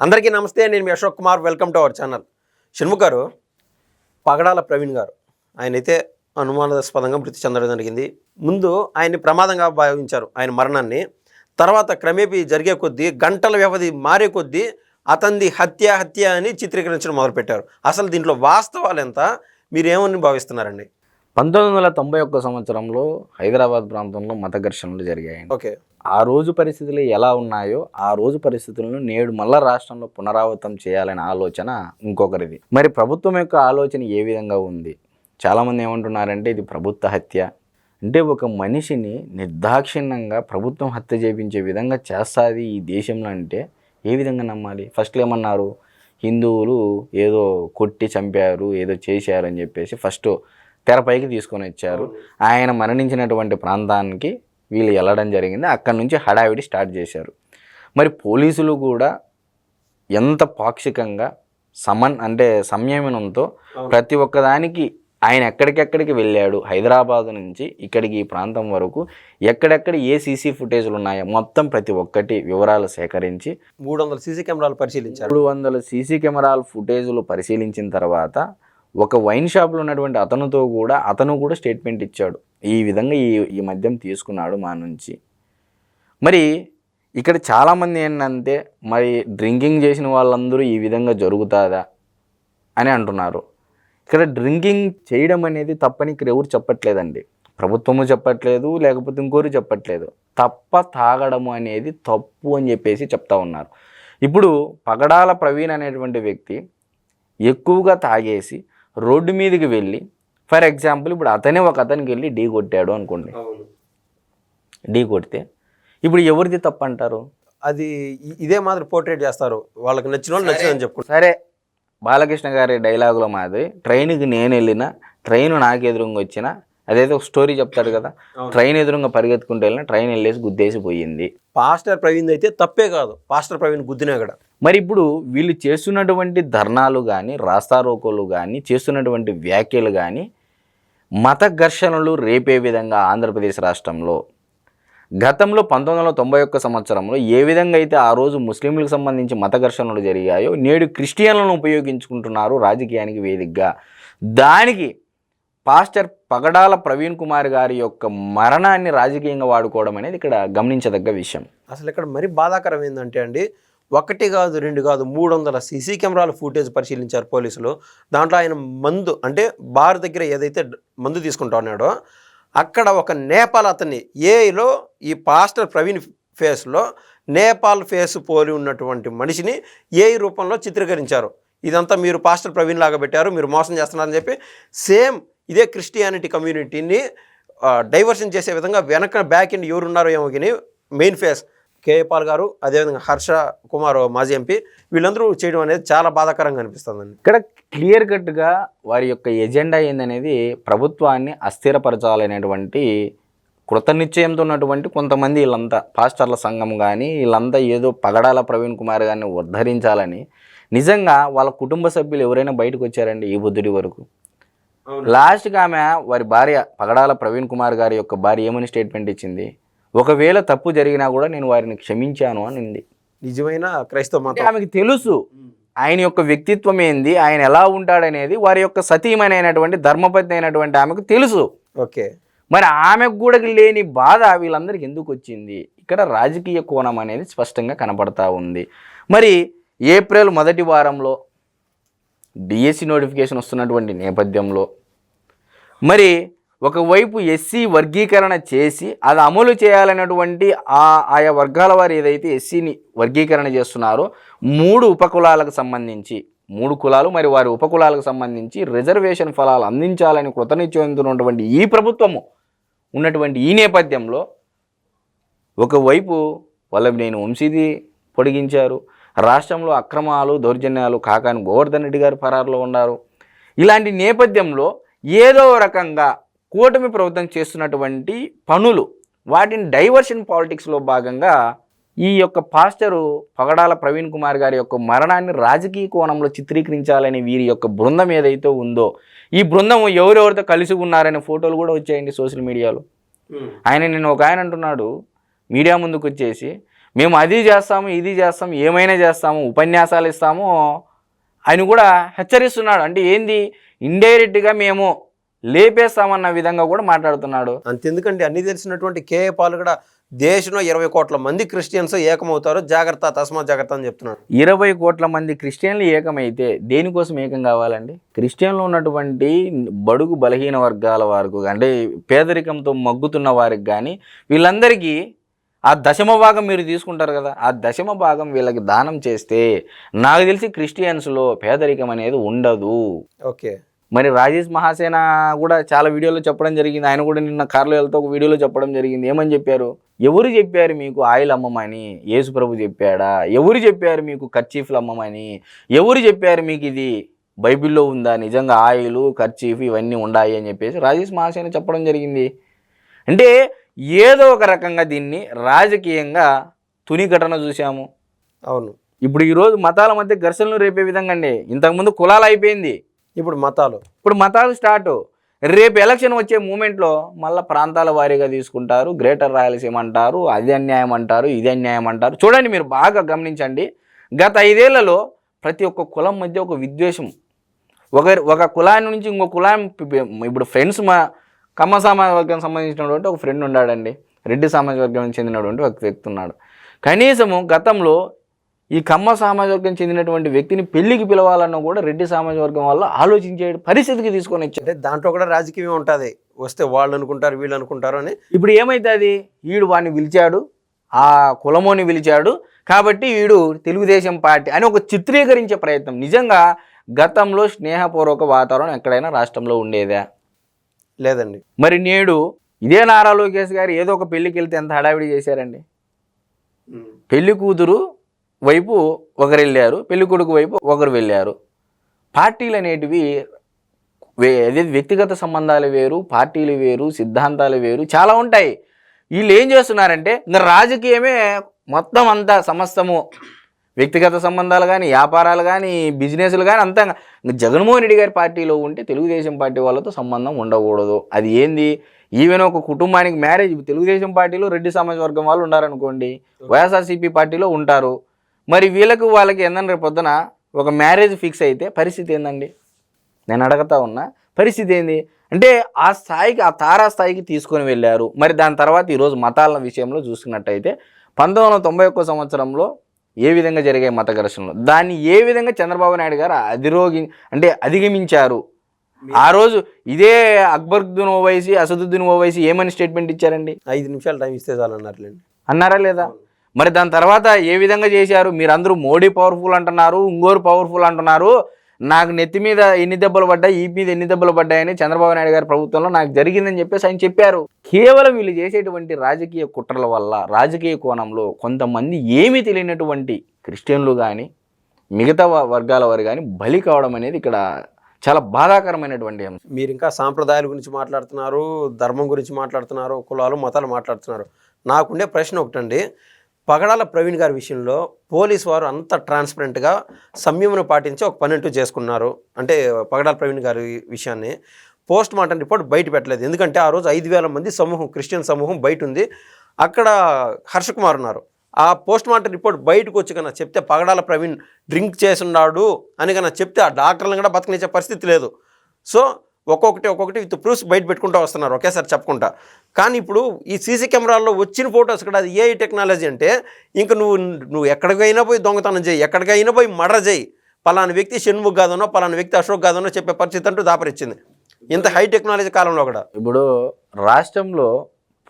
అందరికీ నమస్తే నేను మీ Ashok Kumar. Welcome to our channel. Shanmukh గారు పగడాల ప్రవీణ్ గారు ఆయన అయితే అనుమానాస్పదంగా మృతి చెందడం జరిగింది. ముందు ఆయన్ని ప్రమాదంగా భావించారు ఆయన మరణాన్ని. తర్వాత క్రమేపీ జరిగే కొద్దీ గంటల వ్యవధి మారే కొద్దీ అతనిది హత్య హత్య అని చిత్రీకరించడం మొదలుపెట్టారు. అసలు దీంట్లో వాస్తవాలు ఎంత? మీరేమని భావిస్తున్నారండి? పంతొమ్మిది వందల తొంభై ఒక్క సంవత్సరంలో హైదరాబాద్ ప్రాంతంలో మత ఘర్షణలు జరిగాయి ఓకే. ఆ రోజు పరిస్థితులు ఎలా ఉన్నాయో ఆ రోజు పరిస్థితులను నేడు మళ్ళా రాష్ట్రంలో పునరావృతం చేయాలనే ఆలోచన ఇంకొకరిది. మరి ప్రభుత్వం యొక్క ఆలోచన ఏ విధంగా ఉంది? చాలామంది ఏమంటున్నారంటే ఇది ప్రభుత్వ హత్య. అంటే ఒక మనిషిని నిర్దాక్షిణ్యంగా ప్రభుత్వం హత్య చేయించే విధంగా చేస్తుంది ఈ దేశంలో అంటే ఏ విధంగా నమ్మాలి? ఫస్ట్ ఏమన్నారు? హిందువులు ఏదో కొట్టి చంపారు ఏదో చేశారు అని చెప్పేసి ఫస్ట్ తెరపైకి తీసుకొని వచ్చారు. ఆయన మరణించినటువంటి ప్రాంతానికి వీళ్ళు వెళ్ళడం జరిగింది. అక్కడి నుంచి హడావిడి స్టార్ట్ చేశారు. మరి పోలీసులు కూడా ఎంత పాక్షికంగా సమన్ అంటే సంయమనంతో ప్రతి ఒక్కదానికి ఆయన ఎక్కడికెక్కడికి వెళ్ళాడు హైదరాబాద్ నుంచి ఇక్కడికి ఈ ప్రాంతం వరకు ఎక్కడెక్కడ ఏ సీసీ ఫుటేజ్లు ఉన్నాయో మొత్తం ప్రతి ఒక్కటి వివరాలు సేకరించి మూడు వందల సీసీ కెమెరాలు పరిశీలించారు. మూడు వందల సీసీ కెమెరాల ఫుటేజ్లు పరిశీలించిన తర్వాత ఒక వైన్ షాప్లో ఉన్నటువంటి అతనితో కూడా అతను కూడా స్టేట్మెంట్ ఇచ్చాడు. ఈ విధంగా ఈ ఈ మద్యం తీసుకున్నాడు మా నుంచి. మరి ఇక్కడ చాలామంది ఏంటంటే మరి డ్రింకింగ్ చేసిన వాళ్ళందరూ ఈ విధంగా జరుగుతుందా అని అంటున్నారు. ఇక్కడ డ్రింకింగ్ చేయడం అనేది తప్పని ఇక్కడ ఎవరు చెప్పట్లేదండి. ప్రభుత్వము చెప్పట్లేదు లేకపోతే ఇంకోరు చెప్పట్లేదు. తప్ప తాగడము అనేది తప్పు అని చెప్పేసి చెప్తా ఉన్నారు. ఇప్పుడు పగడాల ప్రవీణ్ అనేటువంటి వ్యక్తి ఎక్కువగా తాగేసి రోడ్డు మీదకి వెళ్ళి ఫర్ ఎగ్జాంపుల్ ఇప్పుడు అతనే ఒక అతనికి వెళ్ళి ఢీ కొట్టాడు అనుకోండి. ఢీ కొడితే ఇప్పుడు ఎవరిది తప్పు అంటారు అది ఇదే మాదిరి పోర్ట్రేట్ చేస్తారు. వాళ్ళకి నచ్చిన వాళ్ళు నచ్చిందని చెప్పుకుంటారు. సరే. బాలకృష్ణ గారి డైలాగులో మాదిరి ట్రైన్కి నేను వెళ్ళిన ట్రైన్ నాకు ఎదురుగా వచ్చిన అదేదో ఒక స్టోరీ చెప్తాడు కదా ట్రైన్ ఎదురుగా పరిగెత్తుకుంటూ వెళ్ళిన ట్రైన్ వెళ్ళేసి గుద్దేసి పోయింది. పాస్టర్ ప్రవీణ్ అయితే తప్పే కాదు. పాస్టర్ ప్రవీణ్ గుద్దినా కూడా. మరి ఇప్పుడు వీళ్ళు చేస్తున్నటువంటి ధర్నాలు కానీ రాస్తారోకోలు కానీ చేస్తున్నటువంటి వ్యాఖ్యలు కానీ మత ఘర్షణలు రేపే విధంగా ఆంధ్రప్రదేశ్ రాష్ట్రంలో గతంలో పంతొమ్మిది వందల తొంభై ఒక్క సంవత్సరంలో ఏ విధంగా అయితే ఆ రోజు ముస్లింలకు సంబంధించి మత ఘర్షణలు జరిగాయో నేడు క్రిస్టియన్లను ఉపయోగించుకుంటున్నారు రాజకీయానికి వేదికగా. దానికి పాస్టర్ పగడాల ప్రవీణ్ కుమార్ గారి యొక్క మరణాన్ని రాజకీయంగా వాడుకోవడం అనేది ఇక్కడ గమనించదగ్గ విషయం. అసలు ఇక్కడ మరి బాధాకరం ఏంటంటే అండి ఒకటి కాదు రెండు కాదు మూడు వందల సీసీ కెమెరాల ఫుటేజ్ పరిశీలించారు పోలీసులు. దాంట్లో ఆయన మందు అంటే బార్ దగ్గర ఏదైతే మందు తీసుకుంటా ఉన్నాడో అక్కడ ఒక నేపాల్ అతన్ని ఏలో ఈ పాస్టర్ ప్రవీణ్ ఫేస్లో నేపాల్ ఫేస్ పోలి ఉన్నటువంటి మనిషిని ఏ రూపంలో చిత్రీకరించారు. ఇదంతా మీరు పాస్టర్ ప్రవీణ్ లాగా పెట్టారు మీరు మోసం చేస్తున్నారని చెప్పి సేమ్ ఇదే క్రిస్టియానిటీ కమ్యూనిటీని డైవర్షన్ చేసే విధంగా వెనక బ్యాక్ ఎండ్ ఎవరున్నారో ఏమో కానీ మెయిన్ ఫేస్ కేఏ పాల్ గారు అదేవిధంగా హర్ష కుమార్ మాజీ ఎంపీ వీళ్ళందరూ చేయడం అనేది చాలా బాధాకరంగా అనిపిస్తుందండి. ఇక్కడ క్లియర్ కట్గా వారి యొక్క ఎజెండా ఏందనేది ప్రభుత్వాన్ని అస్థిరపరచాలనేటువంటి కృతనిశ్చయంతో ఉన్నటువంటి కొంతమంది వీళ్ళంతా పాస్టర్ల సంఘం కానీ వీళ్ళంతా ఏదో పగడాల ప్రవీణ్ కుమార్ గారిని ఉద్ధరించాలని నిజంగా వాళ్ళ కుటుంబ సభ్యులు ఎవరైనా బయటకు వచ్చారండి ఈ బుద్ధుడి వరకు? లాస్ట్గా ఆమె వారి భార్య పగడాల ప్రవీణ్ కుమార్ గారి యొక్క భార్య ఏమని స్టేట్మెంట్ ఇచ్చింది? ఒకవేళ తప్పు జరిగినా కూడా నేను వారిని క్షమించాను అనింది నిజమైన క్రైస్తవ మతం. ఆమెకి తెలుసు ఆయన యొక్క వ్యక్తిత్వం ఏంది ఆయన ఎలా ఉంటాడనేది వారి యొక్క సతీమణి అయినటువంటి ధర్మపతి అయినటువంటి ఆమెకు తెలుసు. ఓకే. మరి ఆమెకు కూడా లేని బాధ వీళ్ళందరికీ ఎందుకు వచ్చింది? ఇక్కడ రాజకీయ కోణం అనేది స్పష్టంగా కనపడతా ఉంది. మరి ఏప్రిల్ మొదటి వారంలో డిఎస్సి నోటిఫికేషన్ వస్తున్నటువంటి నేపథ్యంలో మరి ఒకవైపు ఎస్సీ వర్గీకరణ చేసి అది అమలు చేయాలనేటువంటి ఆ ఆయా వర్గాల వారు ఏదైతే ఎస్సీని వర్గీకరణ చేస్తున్నారో మూడు ఉపకులాలకు సంబంధించి మూడు కులాలు మరి వారి ఉపకులాలకు సంబంధించి రిజర్వేషన్ ఫలాలు అందించాలని కృతనిశ్చయంతున్నటువంటి ఈ ప్రభుత్వము ఉన్నటువంటి ఈ నేపథ్యంలో ఒకవైపు వల్లభనేని వంశీది పొడిగించారు రాష్ట్రంలో అక్రమాలు దౌర్జన్యాలు కాకాని గోవర్ధన్ రెడ్డి గారు పరారులో ఉన్నారు. ఇలాంటి నేపథ్యంలో ఏదో రకంగా కూటమి ప్రభుత్వం చేస్తున్నటువంటి పనులు వాటిని డైవర్షన్ పాలిటిక్స్లో భాగంగా ఈ యొక్క పాస్టరు పగడాల ప్రవీణ్ కుమార్ గారి యొక్క మరణాన్ని రాజకీయ కోణంలో చిత్రీకరించాలని వీరి యొక్క బృందం ఏదైతే ఉందో ఈ బృందం ఎవరెవరితో కలిసి ఉన్నారనే ఫోటోలు కూడా వచ్చాయండి సోషల్ మీడియాలో. ఆయన నేను ఒక ఆయన అంటున్నాడు మీడియా ముందుకు వచ్చేసి మేము అది చేస్తాము ఇది చేస్తాము ఏమైనా చేస్తాము ఉపన్యాసాలు ఇస్తాము ఆయన కూడా హెచ్చరిస్తున్నాడు. అంటే ఏంది ఇండైరెక్ట్గా మేము లేపేస్తామన్న విధంగా కూడా మాట్లాడుతున్నాడు. అంతెందుకంటే అన్ని తెలిసినటువంటి కేఏ పాల్ కూడా దేశంలో ఇరవై కోట్ల మంది క్రిస్టియన్స్ ఏకమవుతారు. జాగ్రత్త తస్మా జాగ్రత్త అని చెప్తున్నాడు. ఇరవై కోట్ల మంది క్రిస్టియన్లు ఏకమైతే దేనికోసం ఏకం కావాలండి? క్రిస్టియన్లో ఉన్నటువంటి బడుగు బలహీన వర్గాల వారికి అంటే పేదరికంతో మగ్గుతున్న వారికి కానీ వీళ్ళందరికీ ఆ దశమ భాగం మీరు తీసుకుంటారు కదా ఆ దశమ భాగం వీళ్ళకి దానం చేస్తే నాకు తెలిసి క్రిస్టియన్స్లో పేదరికం అనేది ఉండదు. ఓకే. మరి రాజేష్ మహాసేన కూడా చాలా వీడియోలో చెప్పడం జరిగింది. ఆయన కూడా నిన్న కార్లో వెళ్తూ ఒక వీడియోలో చెప్పడం జరిగింది. ఏమని చెప్పారు? ఎవరు చెప్పారు మీకు ఆయిల్ అమ్మమని? యేసు ప్రభు చెప్పాడా? ఎవరు చెప్పారు మీకు కర్చీఫ్లు అమ్మమని? ఎవరు చెప్పారు మీకు ఇది? బైబిల్లో ఉందా? నిజంగా ఆయిల్ కర్చీఫ్ ఇవన్నీ ఉండాయి అని చెప్పేసి రాజేష్ మహాసేన చెప్పడం జరిగింది. అంటే ఏదో ఒక రకంగా దీన్ని రాజకీయంగా తుని ఘటన చూసాము అవును. ఇప్పుడు ఈరోజు మతాల మధ్య ఘర్షణలు రేపే విధంగా అండి. ఇంతకుముందు కులాలు అయిపోయింది. ఇప్పుడు మతాలు. ఇప్పుడు మతాలు స్టార్ట్. రేపు ఎలక్షన్ వచ్చే మూమెంట్లో మళ్ళీ ప్రాంతాల వారీగా తీసుకుంటారు. గ్రేటర్ రాయలసీమ అంటారు అది అన్యాయం అంటారు ఇది అన్యాయం అంటారు. చూడండి మీరు బాగా గమనించండి. గత ఐదేళ్ళలో ప్రతి ఒక్క కులం మధ్య ఒక విద్వేషం. ఒక ఒక కులాన్ని నుంచి ఇంకో కులాం ఇప్పుడు ఫ్రెండ్స్ మా కమ్మ సామాజిక వర్గానికి సంబంధించినటువంటి ఒక ఫ్రెండ్ ఉన్నాడండి. రెడ్డి సమాజ వర్గానికి చెందినటువంటి ఒక వ్యక్తి ఉన్నాడు. కనీసము గతంలో ఈ కమ్మ సామాజిక వర్గం చెందినటువంటి వ్యక్తిని పెళ్ళికి పిలవాలన్నా కూడా రెడ్డి సామాజిక వర్గం వల్ల ఆలోచించే పరిస్థితికి తీసుకొని వచ్చారు. దాంట్లో కూడా రాజకీయం ఉంటుంది. వస్తే వాళ్ళు అనుకుంటారు వీళ్ళు అనుకుంటారు అని. ఇప్పుడు ఏమైతుంది వీడు వాడిని పిలిచాడు ఆ కులమోని పిలిచాడు కాబట్టి వీడు తెలుగుదేశం పార్టీ అని ఒక చిత్రీకరించే ప్రయత్నం. నిజంగా గతంలో స్నేహపూర్వక వాతావరణం ఎక్కడైనా రాష్ట్రంలో ఉండేదా? లేదండి. మరి నేడు ఇదే నారా లోకేష్ గారు ఏదో ఒక పెళ్ళికి వెళ్తే ఎంత హడావిడి చేశారండి? పెళ్ళి కూతురు వైపు ఒకరు వెళ్ళారు పెళ్ళి కొడుకు వైపు ఒకరు వెళ్ళారు. పార్టీలు అనేటివి అదే వ్యక్తిగత సంబంధాలు వేరు పార్టీలు వేరు సిద్ధాంతాలు వేరు చాలా ఉంటాయి. వీళ్ళు ఏం చేస్తున్నారంటే ఇంకా రాజకీయమే మొత్తం అంతా సమస్తము. వ్యక్తిగత సంబంధాలు కానీ వ్యాపారాలు కానీ బిజినెస్లు కానీ అంతా జగన్మోహన్ రెడ్డి గారి పార్టీలో ఉంటే తెలుగుదేశం పార్టీ వాళ్ళతో సంబంధం ఉండకూడదు. అది ఏంది? ఈవెన్ ఒక కుటుంబానికి మ్యారేజ్ తెలుగుదేశం పార్టీలో రెడ్డి సమాజ వర్గం వాళ్ళు ఉన్నారనుకోండి వైఎస్ఆర్సీపీ పార్టీలో ఉంటారు. మరి వీళ్ళకు వాళ్ళకి రేపు పొద్దున ఒక మ్యారేజ్ ఫిక్స్ అయితే పరిస్థితి ఏందండి? నేను అడగతా ఉన్నా పరిస్థితి ఏంది? అంటే ఆ స్థాయికి ఆ తారా స్థాయికి తీసుకొని వెళ్ళారు. మరి దాని తర్వాత ఈరోజు మతాల విషయంలో చూసుకున్నట్టయితే పంతొమ్మిది వందల తొంభై ఒక్క సంవత్సరంలో ఏ విధంగా జరిగాయి మత ఘర్షణలు? దాన్ని ఏ విధంగా చంద్రబాబు నాయుడు గారు అధిరోగి అంటే అధిగమించారు? ఆ రోజు ఇదే అక్బరుద్దీన్ ఓవైసీ అసదుద్దీన్ ఓవైసీ ఏమని స్టేట్మెంట్ ఇచ్చారండి? ఐదు నిమిషాలు టైం ఇస్తే చాలు అన్నారులేండి. అన్నారా లేదా? మరి దాని తర్వాత ఏ విధంగా చేశారు? మీరందరూ మోడీ పవర్ఫుల్ అంటున్నారు ఇంగోరు పవర్ఫుల్ అంటున్నారు. నాకు నెత్తి మీద ఎన్ని దెబ్బలు పడ్డాయి ఈ మీద ఎన్ని దెబ్బలు పడ్డాయని చంద్రబాబు నాయుడు గారి ప్రభుత్వంలో నాకు జరిగిందని చెప్పేసి ఆయన చెప్పారు. కేవలం వీళ్ళు చేసేటువంటి రాజకీయ కుట్రల వల్ల రాజకీయ కోణంలో కొంతమంది ఏమీ తెలియనటువంటి క్రిస్టియన్లు కానీ మిగతా వ- వర్గాల వారు కానీ బలి కావడం అనేది ఇక్కడ చాలా బాధాకరమైనటువంటి అంశం. మీరు ఇంకా సాంప్రదాయాల గురించి మాట్లాడుతున్నారు ధర్మం గురించి మాట్లాడుతున్నారు కులాలు మతాలు మాట్లాడుతున్నారు. నాకుండే ప్రశ్న ఒకటండి. పగడాల ప్రవీణ్ గారి విషయంలో పోలీస్ వారు అంత ట్రాన్స్పరెంట్గా సంయమను పాటించి ఒక పని అంటూ చేసుకున్నారు. అంటే పగడాల ప్రవీణ్ గారి విషయాన్ని పోస్ట్ మార్టం రిపోర్ట్ బయట పెట్టలేదు. ఎందుకంటే ఆ రోజు ఐదు వేల మంది సమూహం క్రిస్టియన్ సమూహం బయట ఉంది. అక్కడ హర్ష కుమార్ ఉన్నారు. ఆ పోస్ట్ మార్టం రిపోర్ట్ బయటకు వచ్చి కన్నా చెప్తే పగడాల ప్రవీణ్ డ్రింక్ చేస్తున్నాడు అని కన్నా చెప్తే ఆ డాక్టర్లను కూడా బతకనిచ్చే పరిస్థితి లేదు. సో ఒక్కొక్కటి ఒక్కొక్కటి విత్ ప్రూఫ్స్ బయట పెట్టుకుంటూ వస్తున్నారు ఒకేసారి చెప్పుకుంటా కానీ ఇప్పుడు ఈ సీసీ కెమెరాల్లో వచ్చిన ఫొటోస్ కూడా అది ఏ టెక్నాలజీ అంటే ఇంక నువ్వు నువ్వు ఎక్కడికైనా పోయి దొంగతనం చేయి ఎక్కడికైనా పోయి మర్డర్ చేయి. పలానా వ్యక్తి షణ్ముఖ్ కాదనో పలానా వ్యక్తి అశోక్ కాదనో చెప్పే పరిస్థితి అంటూ దాపరిచ్చింది. ఇంత హై టెక్నాలజీ కాలంలో కూడా. ఇప్పుడు రాష్ట్రంలో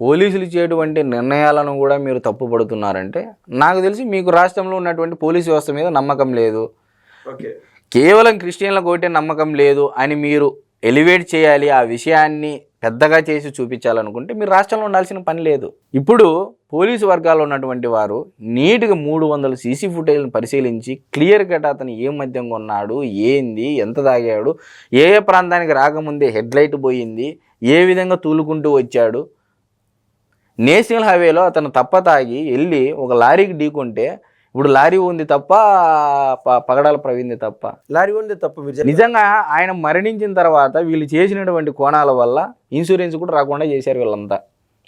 పోలీసులు ఇచ్చేటువంటి నిర్ణయాలను కూడా మీరు తప్పుపడుతున్నారంటే నాకు తెలిసి మీకు రాష్ట్రంలో ఉన్నటువంటి పోలీసు వ్యవస్థ మీద నమ్మకం లేదు. ఓకే. కేవలం క్రిస్టియన్లకు ఒకటే నమ్మకం లేదు అని మీరు ఎలివేట్ చేయాలి ఆ విషయాన్ని పెద్దగా చేసి చూపించాలనుకుంటే మీరు రాష్ట్రంలో ఉండాల్సిన పని లేదు. ఇప్పుడు పోలీసు వర్గాల్లో ఉన్నటువంటి వారు నీట్గా మూడు వందల సీసీ ఫుటేజ్ను పరిశీలించి క్లియర్ కట్ అతను ఏ మద్యం కొన్నాడు ఏంది ఎంత తాగాడు ఏ ఏ ప్రాంతానికి రాకముందే హెడ్ లైట్ పోయింది ఏ విధంగా తూలుకుంటూ వచ్చాడు. నేషనల్ హైవేలో అతను తప్ప తాగి వెళ్ళి ఒక లారీకి ఢీకుంటే ఇప్పుడు లారీ ఉంది తప్ప పగడాల ప్రవీణ్ది తప్ప. లారీ ఉంది తప్పు. నిజంగా ఆయన మరణించిన తర్వాత వీళ్ళు చేసినటువంటి కోణాల వల్ల ఇన్సూరెన్స్ కూడా రాకుండా చేశారు వీళ్ళంతా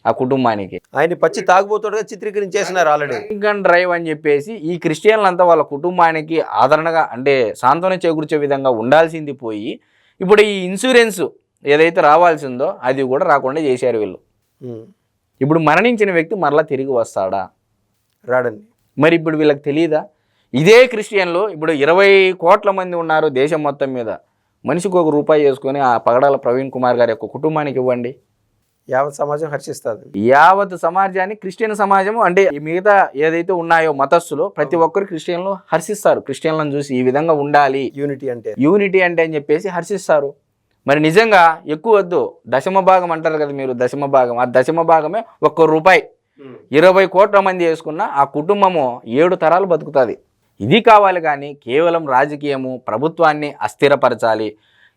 ఆ కుటుంబానికి. ఆయన పచ్చి తాగుబోతుడుగా చిత్రీకరించేసినారు ఆల్రెడీ. అండ్ డ్రైవ్ అని చెప్పేసి ఈ క్రిస్టియన్లంతా వాళ్ళ కుటుంబానికి ఆదరణగా అంటే సాంత్వన చేకూర్చే విధంగా ఉండాల్సింది పోయి ఇప్పుడు ఈ ఇన్సూరెన్స్ ఏదైతే రావాల్సిందో అది కూడా రాకుండా చేశారు వీళ్ళు. ఇప్పుడు మరణించిన వ్యక్తి మరలా తిరిగి వస్తాడా? రాడండి. మరి ఇప్పుడు వీళ్ళకి తెలియదా ఇదే క్రిస్టియన్లు ఇప్పుడు ఇరవై కోట్ల మంది ఉన్నారు దేశం మొత్తం మీద. మనిషికి ఒక రూపాయి చేసుకొని ఆ పగడాల ప్రవీణ్ కుమార్ గారి యొక్క కుటుంబానికి ఇవ్వండి. యావత్ సమాజం హర్షిస్తుంది. యావత్ సమాజాన్ని క్రిస్టియన్ సమాజము అంటే ఈ మిగతా ఏదైతే ఉన్నాయో మతస్థులు ప్రతి ఒక్కరు క్రిస్టియన్లు హర్షిస్తారు. క్రిస్టియన్లను చూసి ఈ విధంగా ఉండాలి. యూనిటీ అంటే. యూనిటీ అంటే అని చెప్పేసి హర్షిస్తారు. మరి నిజంగా ఎక్కువ వద్దు. దశమ భాగం అంటారు కదా మీరు దశమ భాగం. ఆ దశమ భాగమే ఒక్క రూపాయి. ఇరవై కోట్ల మంది వేసుకున్న ఆ కుటుంబము ఏడు తరాలు బతుకుతుంది. ఇది కావాలి కానీ కేవలం రాజకీయము ప్రభుత్వాన్ని అస్థిరపరచాలి.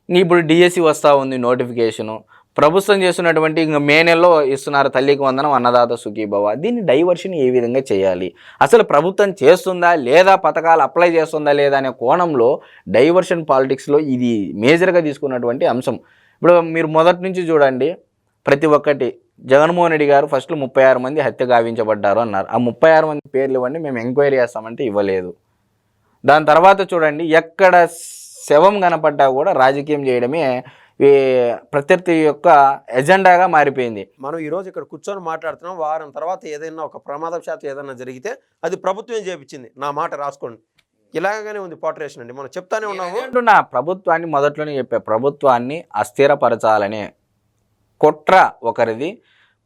ఇప్పుడు డిఎస్సి వస్తూ ఉంది నోటిఫికేషను. ప్రభుత్వం చేస్తున్నటువంటి ఇంకా మే నెలలో ఇస్తున్నారు తల్లికి వందనం అన్నదాత సుఖీభవ దీన్ని డైవర్షన్ ఏ విధంగా చేయాలి? అసలు ప్రభుత్వం చేస్తుందా లేదా పథకాలు అప్లై చేస్తుందా లేదా అనే కోణంలో డైవర్షన్ పాలిటిక్స్లో ఇది మేజర్గా తీసుకున్నటువంటి అంశం. ఇప్పుడు మీరు మొదటి నుంచి చూడండి ప్రతి ఒక్కటి జగన్మోహన్ రెడ్డి గారు ఫస్ట్లో ముప్పై ఆరు మంది హత్య గావించబడ్డారు అన్నారు. ఆ ముప్పై ఆరు మంది పేర్లు ఇవ్వండి మేము ఎంక్వైరీ చేస్తామంటే ఇవ్వలేదు. దాని తర్వాత చూడండి ఎక్కడ శవం కనపడ్డా కూడా రాజకీయం చేయడమే ప్రత్యర్థి యొక్క ఎజెండాగా మారిపోయింది. మనం ఈ రోజు ఇక్కడ కూర్చొని మాట్లాడుతున్నాం వారం తర్వాత ఏదైనా ఒక ప్రమాదవశాత్తు ఏదైనా జరిగితే అది ప్రభుత్వం చేపించింది. నా మాట రాసుకోండి. ఇలాగనే ఉంది పాటరేషన్ అండి. మనం చెప్తానే ఉన్నాము. అంటున్నా ప్రభుత్వాన్ని మొదట్లోనే చెప్పా ప్రభుత్వాన్ని అస్థిరపరచాలనే. కుట్ర ఒకరిది.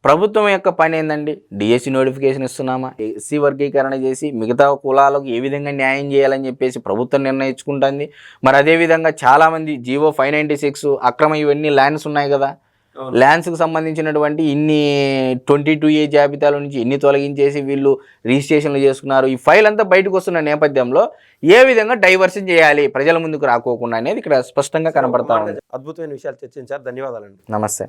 ప్రభుత్వం యొక్క పని ఏందండి? DSC notification ఇస్తున్నామా? ఎస్సీ వర్గీకరణ చేసి మిగతా కులాలకు ఏ విధంగా న్యాయం చేయాలని చెప్పేసి ప్రభుత్వం నిర్ణయించుకుంటుంది. మరి అదేవిధంగా చాలామంది జీవో ఫైవ్ నైంటీ సిక్స్ అక్రమ ఇవన్నీ ల్యాండ్స్ ఉన్నాయి కదా? ల్యాండ్స్కి సంబంధించినటువంటి ఇన్ని ట్వంటీ టూ ఏ జాబితాల నుంచి ఎన్ని తొలగించేసి వీళ్ళు రిజిస్ట్రేషన్లు చేసుకున్నారు. ఈ ఫైల్ అంతా బయటకు వస్తున్న నేపథ్యంలో ఏ విధంగా డైవర్షన్ చేయాలి? ప్రజల ముందుకు రాకోకుండా అనేది ఇక్కడ స్పష్టంగా కనబడతా ఉంది. అద్భుతమైన విషయాలు చర్చించారు. ధన్యవాదాలండి. నమస్తే.